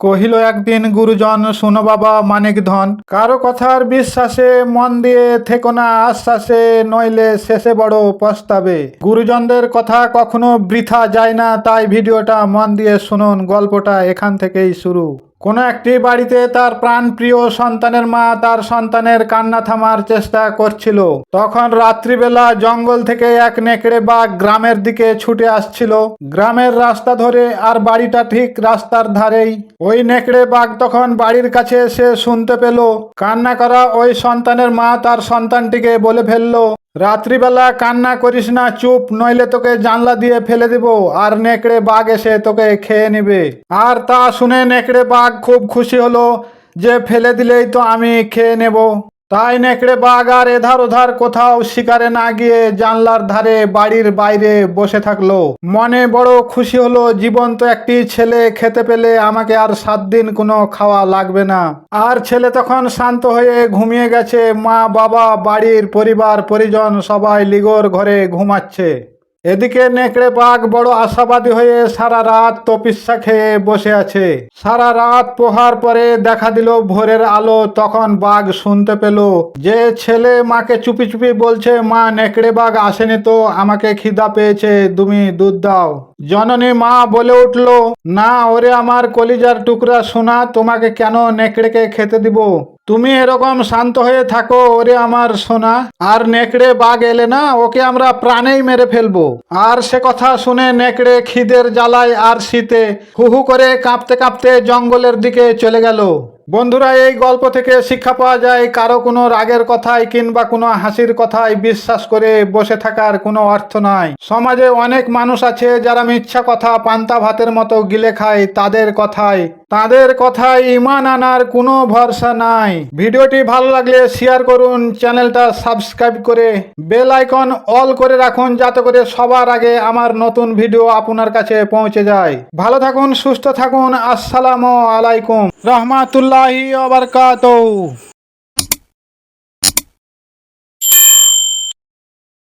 কহিল একদিন, গুরুজন, শুনো বাবা মানিক ধন। কারও কথার বিশ্বাসে মন দিয়ে থেকো না, আশ্বাসে নইলে শেষে বড় পস্তাবে। গুরুজনদের কথা কখনো বৃথা যায় না, তাই ভিডিওটা মন দিয়ে শুনুন, গল্পটা এখান থেকেই শুরু। কোনো একটি বাড়িতে তার প্রাণপ্রিয় সন্তানের মা তার সন্তানের কান্না থামার চেষ্টা করছিল। তখন রাত্রিবেলা জঙ্গল থেকে এক নেকড়ে বাঘ গ্রামের দিকে ছুটে আসছিল। গ্রামের রাস্তা ধরে আর বাড়িটা ঠিক রাস্তার ধারেই। ওই নেকড়ে বাঘ তখন বাড়ির কাছে এসে শুনতে পেল। কান্না করা ওই সন্তানের মা তার সন্তানটিকে বলে ফেলল রাত্রিবেলা কান্না করিস না, চুপ, নইলে তোকে জানলা দিয়ে ফেলে দিব, আর নেকড়ে বাঘ এসে তোকে খেয়ে নিবে। আর তা শুনে নেকড়ে বাঘ খুব খুশি হলো যে ফেলে দিলেই তো আমি খেয়ে নেব। তাই নেকড়ে বাঘ আর এধার ওধার কোথাও শিকারে না গিয়ে জানলার ধারে বাড়ির বাইরে বসে থাকল। মনে বড় খুশি হলো, জীবন্ত একটি ছেলে খেতে পেলে আমাকে আর সাত দিন কোনো খাওয়া লাগবে না। আর ছেলে তখন শান্ত হয়ে ঘুমিয়ে গেছে, মা, বাবা, বাড়ির পরিবার, পরিজন সবাই লিগোর ঘরে ঘুমাচ্ছে। এদিকে নেকড়ে বাঘ বড় আশাবাদী হয়ে সারা রাত তপিস্যা খেয়ে বসে আছে। সারা রাত পোহার পরে দেখা দিল ভোরের আলো, তখন বাঘ শুনতে পেল যে ছেলে মাকে চুপি চুপি বলছে, মা, নেকড়ে বাঘ আসেনি তো, আমাকে খিদা পেয়েছে, তুমি দুধ দাও। জননী মা বলে উঠল, না, ওরে আমার কলিজার টুকরা শোনা তোমাকে কেন নেকড়েকে খেতে দিব? তুমি এরকম শান্ত হয়ে থাকো, ওরে আমার সোনা। আর নেকড়ে বাঘ এলে না, ওকে আমরা প্রাণেই মেরে ফেলব। আর সে কথা শুনে নেকড়ে খিদের জ্বালায় আর শীতে হু হু করে কাঁপতে কাঁপতে জঙ্গলের দিকে চলে গেল। বন্ধুরা, এই গল্প থেকে শিক্ষা পাওয়া যায়, কারও কোনো রাগের কথায় কিংবা কোনো হাসির কথায় বিশ্বাস করে বসে থাকার কোনো অর্থ নাই। সমাজে অনেক মানুষ আছে যারা মিথ্যা কথা পান্তা ভাতের মতো গিলে খায়, তাদের কথায় তাদের কথায় ইমান আনার কোনো ভরসা নাই। ভিডিওটি ভালো লাগলে শেয়ার করুন, চ্যানেলটা সাবস্ক্রাইব করে বেল আইকন অল করে রাখুন, যাতে করে সবার আগে আমার নতুন ভিডিও আপনার কাছে পৌঁছে যায়। ভালো থাকুন, সুস্থ থাকুন, আসসালামু আলাইকুম। রহমাতুল্লাহি আবরকাতু